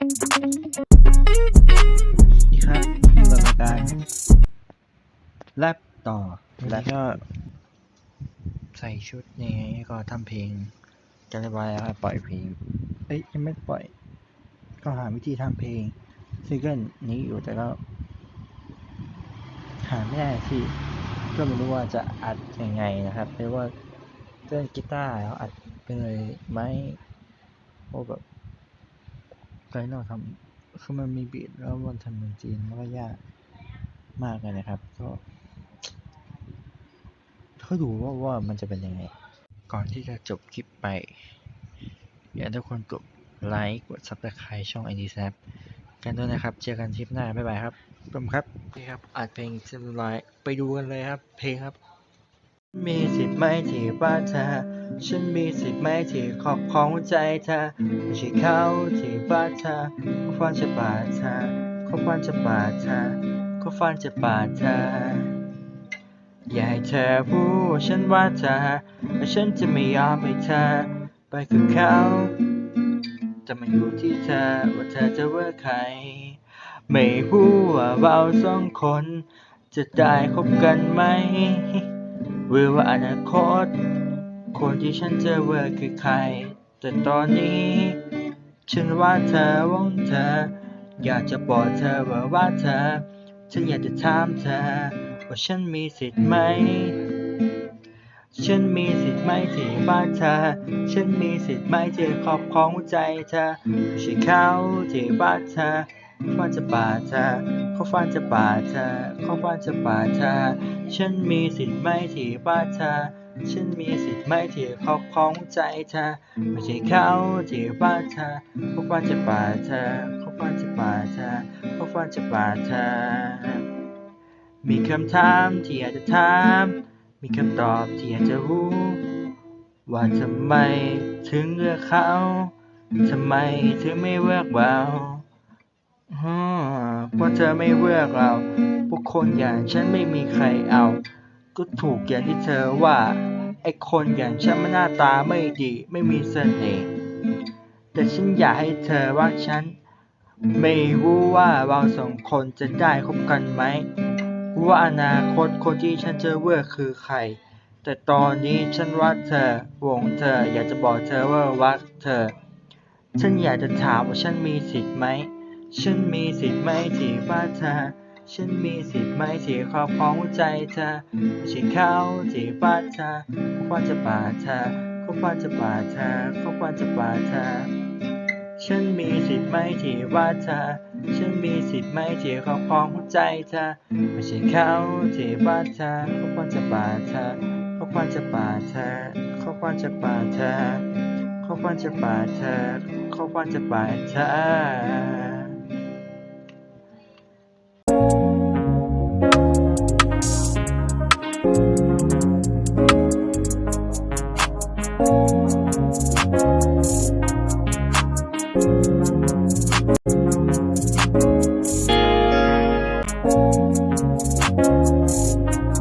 อีกครับอยู่กับรายการแรปต่อแรนี้ปก็ ใส่ชุดนี้ก็ทำเพลงกันเรียบร้อยแล้วครับปล่อยเพลง เอ้ยยังไม่ปล่อย ก็หาวิธีทำเพลงซิงเกิลนี้อยู่แต่ก็ หาไม่ได้ที่ก็ไม่รู้ว่าจะอัดยังไงนะครับไม่รู้ว่าเล่นกีตาร์แล้วอัดไปเลยไหมโอ้แบบ ตอนที่เราทำคือมันมีบีทแล้วมันทำเป็นจีนมันก็ยากมากเลยนะครับ ก็เขาดูว่าว่ามันจะเป็นยังไง ก่อนที่จะจบคลิปไป อยากให้ทุกคนกดไลค์กด subscribe ช่อง ID s a p กันด้วยนะครับ เจอกันคลิปหน้า บ๊ายบายครับผมครับนี่ครับอัดเพลงเรียบร้อยไปดูกันเลยครับ เพลงครับ มีสิทธิ์ไหมที่ว่าเธอ ฉันมีสิทธิ์ไหมที่ครอบครองหัวใจเธอ ไม่ใช่เขาที่ว่าเธอเขาฟันจะบาดเธอเขาฟันจะบาดเธอเขาฟันจะบาดเธอ อย่าให้เธอพูดฉันว่าเธอและฉันจะไม่ยอมให้เธอ ไปกับเขา แต่มันอยู่ที่เธอว่าเธอจะเลือกใคร ไม่รู้ว่าเราสองคน จะได้คบกันไหม หรือว่าอนาคต คนที่ฉันจะเลือกคือใคร แต่ตอนนี้ ฉันว่าเธอวังเธอ อยากจะบอกเธอว่าว่าเธอ ฉันอยากจะถามเธอ ว่าฉันมีสิทธิ์ไหม ฉันมีสิทธิ์ไหมที่บ้านเธอ ฉันมีสิทธิ์ไหมที่ครอบครองหัวใจเธอไม่ใช่เขาที่บ้านเธอ เขาฟันจะบาดเธอเขาฟันจะบาดเธอเขาฟันจะบาดเธอฉันมีสิทธิ์ไหมที่บ้านเธอฉันมีสิทธิ์ไหมที่ครอบครองใจเธอไม่ใช่เขาที่บ้านเธอเขาฟันจะบาดเธอเขาฟันจะบาดเธอเขาฟันจะบาดเธอมีคำถามที่อยากจะถาม มีคำตอบที่อยากจะรู้ ว่าทำไมถึงเลือกเขา ทำไมถึงไม่เลือกเรา เพราะเธอไม่เลือกเรา พวกคนอย่างฉันไม่มีใครเอา ก็ถูกอย่างที่เธอว่า ไอคนอย่างฉันมันหน้าตาไม่ดี ไม่มีเสน่ห์ แต่ฉันอยากให้เธอรักฉัน ไม่รู้ว่าเราสองคนจะได้คบกันไหม ว่าอนาคตคนที่ฉันจะเลือกคือใคร แต่ตอนนี้ฉันรักเธอหวงเธอ อยากจะบอกเธอว่ารักเธอ ฉันอยากจะถามว่าฉันมีสิทธิ์ไหม ฉันมีสิทธิ์ไหมที่ว่าเธอ ฉันมีสิทธิ์ไหมที่ครอบครองหัวใจเธอไม่ใช่เขาที่ว่าเธอเขาฟันจะบาดเธอเขาฟันจะบาดเธอเขาฟันจะบาดเธอ ฉันมีสิทธิ์ไหมที่ว่าเธอ ฉันมีสิทธิ์ไหมที่ครอบครองหัวใจเธอไม่ใช่เขาที่ว่าเธอเขาควรจะบาดเธอเขาควรจะบาดเธอเขาควรจะบาดเธอเขาควรจะบาดเธอเขาควรจะบาดเธอ Thank you.